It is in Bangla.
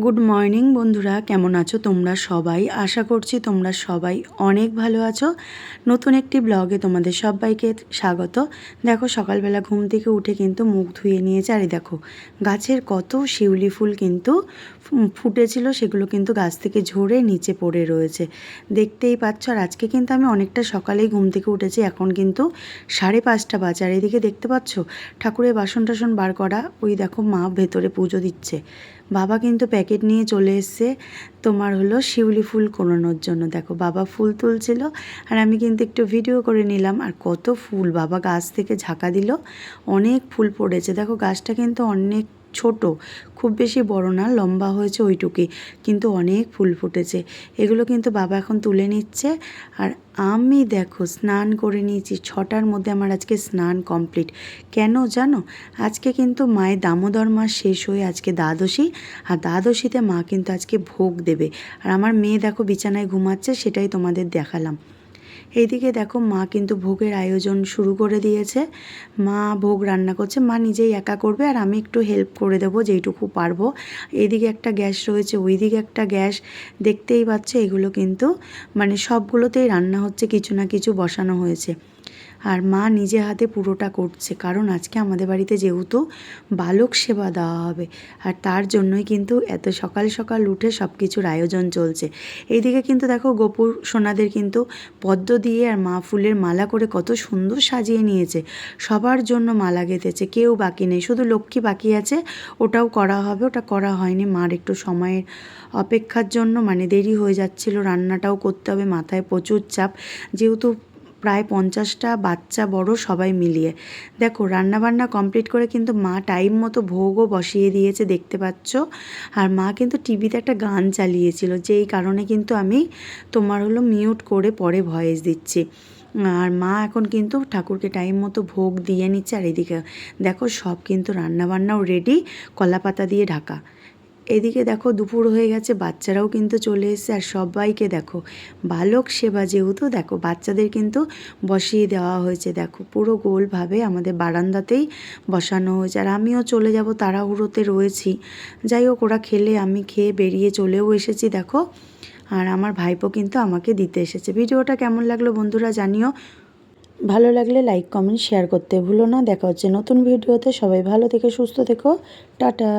গুড মর্নিং বন্ধুরা। কেমন আছো তোমরা সবাই? আশা করছি তোমরা সবাই অনেক ভালো আছো। নতুন একটি ব্লগে তোমাদের সবাইকে স্বাগত। দেখো, সকালবেলা ঘুম থেকে উঠে কিন্তু মুখ ধুয়ে নিয়েছে। আর দেখো, গাছের কত শিউলি ফুল কিন্তু ফুটেছিল। সেগুলো কিন্তু গাছ থেকে ঝরে নিচে পড়ে রয়েছে। দেখতেই পাচ্ছ, আর আজকে কিন্তু আমি অনেকটা সকালেই ঘুম থেকে উঠেছি। এখন কিন্তু সাড়ে পাঁচটা আর এদিকে দেখতে পাচ্ছ, ঠাকুরের বাসন টাসন বার করা। ওই দেখো, মা ভেতরে পুজো দিচ্ছে। বাবা কিন্তু প্যাকেট নিয়ে চলে এসছে। তোমার হলো শিউলি ফুল কোরানোর জন্য। দেখো, বাবা ফুল তুলছিল আর আমি কিন্তু একটু ভিডিও করে নিলাম। আর কত ফুল, বাবা গাছ থেকে ঝাঁকা দিল। অনেক ফুল পড়েছে। দেখো, গাছটা কিন্তু অনেক ছোট, খুব বেশি বড় না, লম্বা হয়েছে ওইটুকুই। কিন্তু অনেক ফুল ফুটেছে। এগুলো কিন্তু বাবা এখন তুলে নিচ্ছে। আর আমি দেখো স্নান করে নিয়েছি। ছটার মধ্যে আমার আজকে স্নান কমপ্লিট। কেন জানো? আজকে কিন্তু মায়ের দামোদর মাস শেষ হয়ে আজকে দ্বাদশী। আর দ্বাদশীতে মা কিন্তু আজকে ভোগ দেবে। আর আমার মেয়ে দেখো বিছানায় ঘুমাচ্ছে, সেটাই তোমাদের দেখালাম। এইদিকে দেখো মা কিন্তু ভোগের আয়োজন শুরু করে দিয়েছে। মা ভোগ রান্না করছে, মা নিজেই একা করবে আর আমি একটু হেল্প করে দেবো যেইটুকু পারব। এইদিকে একটা গ্যাস রয়েছে, ওইদিকে একটা গ্যাস। দেখতেই পাচ্ছে এগুলো কিন্তু মানে সবগুলোতেই রান্না হচ্ছে, কিছু না কিছু বসানো হয়েছে। আর মা নিজে হাতে পুরোটা করছে। কারণ আজকে আমাদের বাড়িতে যেহেতু বালক সেবা দেওয়া হবে। আর তার জন্যই কিন্তু এত সকাল সকাল উঠে সব কিছুর আয়োজন চলছে। এইদিকে কিন্তু দেখো গোপুর সোনাদের কিন্তু পদ্ম দিয়ে আর মা ফুলের মালা করে কত সুন্দর সাজিয়ে নিয়েছে। সবার জন্য মালা গেঁথেছে, কেউ বাকি নেই। শুধু লক্ষ্মী বাকি আছে, ওটাও করা হবে, ওটা করা হয়নি। মার একটু সময়ের অপেক্ষার জন্য মানে দেরি হয়ে যাচ্ছিল, রান্নাটাও করতে হবে, মাথায় প্রচুর চাপ। যেহেতু প্রায় পঞ্চাশটা বাচ্চা বড় সবাই মিলিয়ে। দেখো, রান্নাবান্না কমপ্লিট করে কিন্তু মা টাইম মতো ভোগও বসিয়ে দিয়েছে, দেখতে পাচ্ছ? আর মা কিন্তু টিভিতে একটা গান চালিয়েছিল, যেই কারণে কিন্তু আমি তোমার হলো মিউট করে পরে ভয়েস দিচ্ছি। আর মা এখন কিন্তু ঠাকুরকে টাইম মতো ভোগ দিয়ে নিচ্ছে, আর এদিকে দেখো সব কিন্তু রান্নাবান্নাও রেডি কলা পাতা দিয়ে ঢাকা। এদিকে দেখো দুপুর হয়ে গেছে, বাচ্চারাও কিন্তু চলে এসেছে আর সবাইকে দেখো, বালক সেবা যেহেতু দেখো, বাচ্চাদের কিন্তু বসিয়ে দেওয়া হয়েছে, দেখো পুরো গোলভাবে আমাদের বারান্দাতেই বসানো হয়েছে আর আমিও চলে যাব তাড়াহুড়োতে রয়েছি। যাই হোক, ওরা খেলে, আমি খেয়ে বেরিয়ে চলেও এসেছি দেখো আর আমার ভাইপো কিন্তু আমাকে দিতে এসেছে। ভিডিওটা কেমন লাগল বন্ধুরা জানিও। ভালো লাগলে লাইক, কমেন্ট, শেয়ার করতে ভুলো না। দেখা হচ্ছে নতুন ভিডিওতে। সবাই ভালো থেকে, সুস্থ থেকো। টাটা।